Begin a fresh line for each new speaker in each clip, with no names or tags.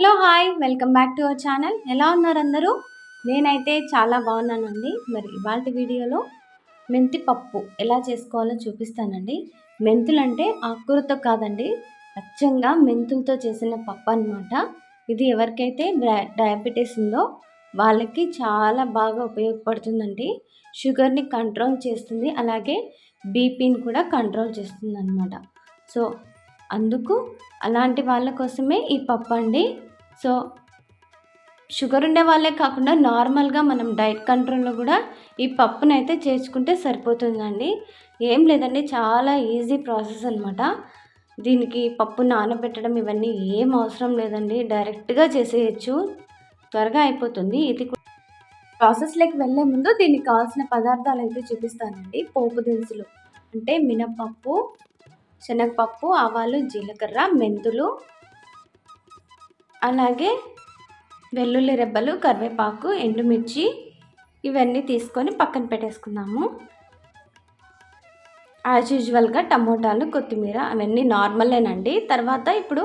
Hello hi. Welcome back to our channel. ఎలా ఉన్నారు అందరూ? నేనైతే చాలా బాగున్నానండి. మరి ఇవాళ వీడియోలో మెంతి పప్పు ఎలా చేసుకోవాలో చూపిస్తానండి. మెంతులు అంటే ఆకుకూరతో కాదండి అచ్చంగా మెంతులతో చేసిన పప్పు అనమాట ఇది ఎవరికైతే డయాబెటీస్ ఉందో వాళ్ళకి చాలా బాగా ఉపయోగపడుతుందండి. షుగర్ని కంట్రోల్ చేస్తుంది. అలాగే బీపీని కూడా కంట్రోల్ చేస్తుంది అనమాట సో అందుకు అలాంటి వాళ్ళ కోసమే ఈ పప్పు అండి సో షుగర్ ఉండే వాళ్ళే కాకుండా నార్మల్గా మనం డైట్ కంట్రోల్లో కూడా ఈ పప్పునైతే చేసుకుంటే చేర్చుకుంటే సరిపోతుందండి. ఏం లేదండి చాలా ఈజీ ప్రాసెస్ అనమాట దీనికి పప్పు నానబెట్టడం ఇవన్నీ ఏం అవసరం లేదండి డైరెక్ట్గా చేసేయచ్చు. త్వరగా అయిపోతుంది. ఇది ప్రాసెస్లోకి వెళ్ళే ముందు దీనికి కావాల్సిన పదార్థాలు అయితే చూపిస్తానండి. పోపు దినుసులు అంటే మినపప్పు శనగపప్పు ఆవాలు జీలకర్ర మెంతులు అలాగే వెల్లుల్లి రెబ్బలు కరివేపాకు ఎండుమిర్చి ఇవన్నీ తీసుకొని పక్కన పెట్టేసుకుందాము. యాజ్ యూజువల్గా టమోటాలు కొత్తిమీర అవన్నీ నార్మలేనండి. తర్వాత ఇప్పుడు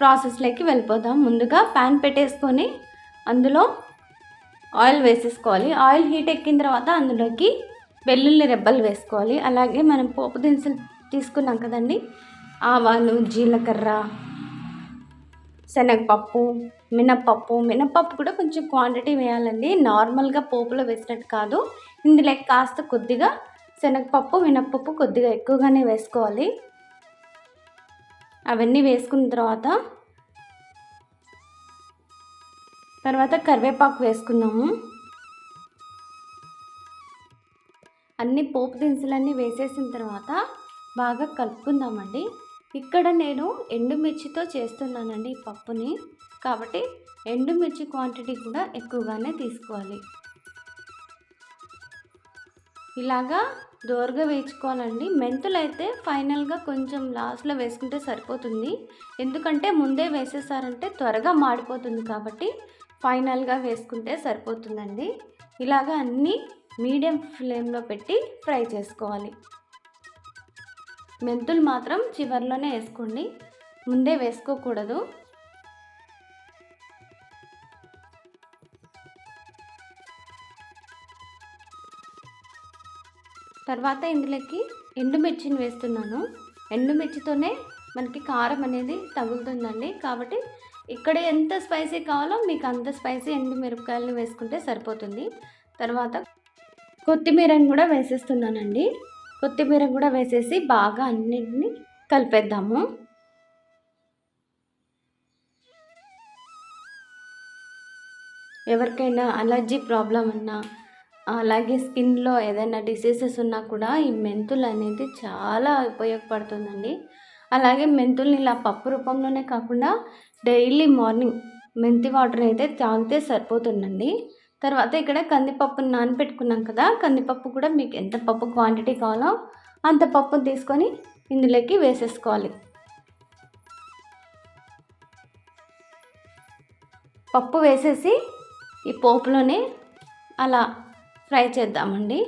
ప్రాసెస్లోకి వెళ్ళిపోదాం. ముందుగా ప్యాన్ పెట్టేసుకొని అందులో ఆయిల్ వేసేసుకోవాలి. ఆయిల్ హీట్ ఎక్కిన తర్వాత అందులోకి వెల్లుల్లి రెబ్బలు వేసుకోవాలి. అలాగే మనం పోపు దినుసులు తీసుకున్నాం కదండి. ఆవాలు జీలకర్ర శనగపప్పు మినప్పప్పు. మినప్పప్పు కూడా కొంచెం క్వాంటిటీ వేయాలండి. నార్మల్గా పోపులో వేసినట్టు కాదు. ఇందులో కాస్త కొద్దిగా శనగపప్పు మినప్పప్పు కొద్దిగా ఎక్కువగానే వేసుకోవాలి. అవన్నీ వేసుకున్న తర్వాత తర్వాత కరివేపాకు వేసుకున్నాము. అన్ని పోపు దినుసులన్నీ వేసేసిన తర్వాత బాగా కలుపుకుందామండి. ఇక్కడ నేను ఎండుమిర్చితో చేస్తున్నానండి ఈ పప్పుని. కాబట్టి ఎండుమిర్చి క్వాంటిటీ కూడా ఎక్కువగానే తీసుకోవాలి. ఇలాగా దోరగా వేయించుకోవాలండి. మెంతులు అయితే ఫైనల్గా కొంచెం లాస్ట్లో వేసుకుంటే సరిపోతుంది. ఎందుకంటే ముందే వేసేసారంటే త్వరగా మాడిపోతుంది కాబట్టి ఫైనల్గా వేసుకుంటే సరిపోతుందండి. ఇలాగా అన్నీ మీడియం ఫ్లేమ్లో పెట్టి ఫ్రై చేసుకోవాలి. మెంతులు మాత్రం చివరిలోనే వేసుకోండి. ముందే వేసుకోకూడదు. తర్వాత ఇందులోకి ఎండుమిర్చిని వేస్తున్నాను. ఎండుమిర్చితోనే మనకి కారం అనేది తగులుతుందండి. కాబట్టి ఇక్కడ ఎంత స్పైసీ కావాలో మీకు అంత స్పైసీ ఎండు మిరపకాయలను వేసుకుంటే సరిపోతుంది. తర్వాత కొత్తిమీరని కూడా వేసేస్తున్నానండి. కొత్తిమీర కూడా వేసేసి బాగా అన్నిటినీ కలిపేద్దాము. ఎవరికైనా అలర్జీ ప్రాబ్లం ఉన్నా అలాగే స్కిన్లో ఏదైనా డిసీజెస్ ఉన్నా కూడా ఈ మెంతులు అనేది చాలా ఉపయోగపడుతుందండి. అలాగే మెంతుల్ని ఇలా పప్పు రూపంలోనే కాకుండా డైలీ మార్నింగ్ మెంతి వాటర్ అయితే తాగితే సరిపోతుందండి. తర్వాత ఇక్కడ కందిపప్పుని నానబెట్టుకున్నాం కదా కందిపప్పు కూడా మీకు ఎంత పప్పు క్వాంటిటీ కావాలో అంత పప్పును తీసుకొని ఇందులోకి వేసేసుకోవాలి. పప్పు వేసేసి ఈ పోపులోనే అలా ఫ్రై చేద్దామండి.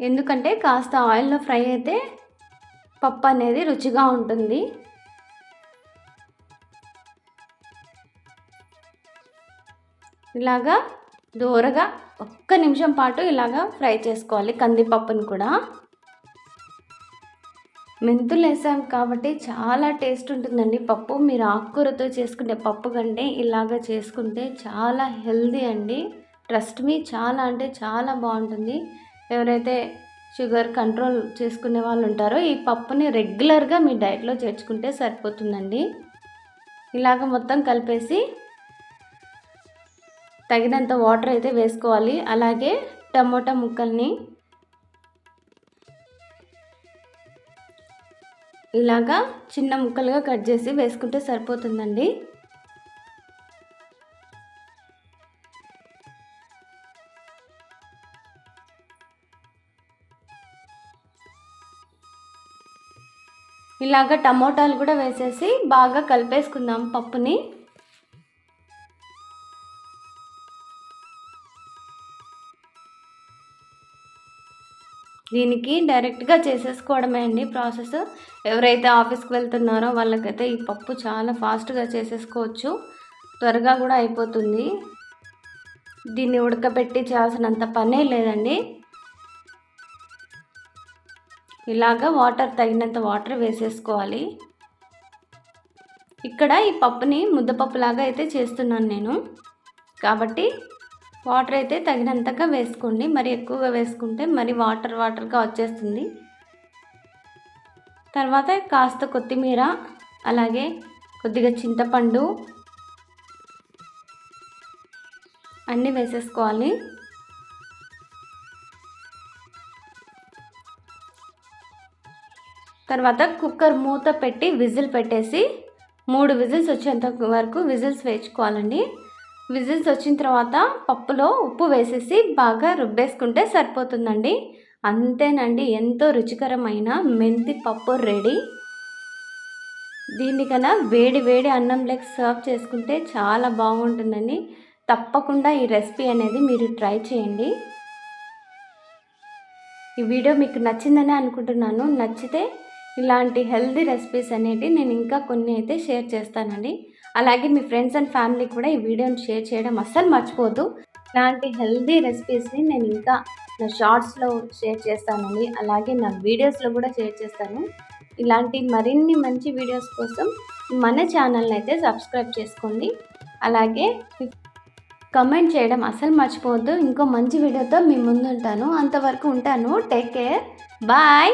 ఎందుకంటే కాస్త ఆయిల్లో ఫ్రై అయితే పప్పు అనేది రుచిగా ఉంటుంది. ఇలాగా దూరగా ఒక్క నిమిషం పాటు ఇలాగా ఫ్రై చేసుకోవాలి కందిపప్పుని కూడా. మెంతులు వేసాం కాబట్టి చాలా టేస్ట్ ఉంటుందండి. పప్పు మీరు ఆకుకూరతో చేసుకునే పప్పు కంటే ఇలాగ చేసుకుంటే చాలా హెల్దీ అండి. ట్రస్ట్ మీ చాలా అంటే చాలా బాగుంటుంది. ఎవరైతే షుగర్ కంట్రోల్ చేసుకునే వాళ్ళు ఉంటారో ఈ పప్పుని రెగ్యులర్గా మీ డైట్లో చేర్చుకుంటే సరిపోతుందండి. ఇలాగ మొత్తం కలిపేసి తగినంత వాటర్ అయితే వేసుకోవాలి. అలాగే టమోటా ముక్కల్ని ఇలాగా చిన్న ముక్కలుగా కట్ చేసి వేసుకుంటే సరిపోతుందండి. ఇలాగ టమోటాలు కూడా వేసేసి బాగా కలిపేసుకుందాం పప్పుని. దీనికి డైరెక్ట్గా చేసేసుకోవడమే అండి ప్రాసెస్. ఎవరైతే ఆఫీస్కి వెళ్తున్నారో వాళ్ళకైతే ఈ పప్పు చాలా ఫాస్ట్గా చేసేసుకోవచ్చు. త్వరగా కూడా అయిపోతుంది. దీన్ని ఉడకబెట్టి చేయాల్సినంత పనే లేదండి. ఇలాగా వాటర్ తగినంత వాటర్ వేసేసుకోవాలి. ఇక్కడ ఈ పప్పుని ముద్దపప్పులాగా అయితే చేస్తున్నాను నేను. కాబట్టి వాటర్ అయితే తగినంతగా వేసుకోండి. మరి ఎక్కువగా వేసుకుంటే మరి వాటర్ వాటర్గా వచ్చేస్తుంది. తర్వాత కాస్త కొత్తిమీర అలాగే కొద్దిగా చింతపండు అన్నీ వేసేసుకోవాలి. తర్వాత కుక్కర్ మూత పెట్టి విజిల్ పెట్టేసి మూడు విజిల్స్ వచ్చేంత వరకు విజిల్స్ వేయించుకోవాలండి. విజిల్స్ వచ్చిన తర్వాత పప్పులో ఉప్పు వేసేసి బాగా రుబ్బేసుకుంటే సరిపోతుందండి. అంతేనండి ఎంతో రుచికరమైన మెంతి పప్పు రెడీ. దీనికన్నా వేడి వేడి అన్నం లెక్ సర్వ్ చేసుకుంటే చాలా బాగుంటుందండి. తప్పకుండా ఈ రెసిపీ అనేది మీరు ట్రై చేయండి. ఈ వీడియో మీకు నచ్చిందని అనుకుంటున్నాను. నచ్చితే ఇలాంటి హెల్దీ రెసిపీస్ అనేవి నేను ఇంకా కొన్ని అయితే షేర్ చేస్తానండి. అలాగే మీ ఫ్రెండ్స్ అండ్ ఫ్యామిలీ కూడా ఈ వీడియోని షేర్ చేయడం అస్సలు మర్చిపోద్దు ఇలాంటి హెల్దీ రెసిపీస్ని నేను ఇంకా నా షార్ట్స్లో షేర్ చేస్తానండి. అలాగే నా వీడియోస్లో కూడా షేర్ చేస్తాను. ఇలాంటి మరిన్ని మంచి వీడియోస్ కోసం మన ఛానల్ని అయితే సబ్స్క్రైబ్ చేసుకోండి. అలాగే కమెంట్ చేయడం అసలు మర్చిపోవద్దు. ఇంకో మంచి వీడియోతో మీ ముందు ఉంటాను. అంతవరకు ఉంటాను. Take care. బాయ్.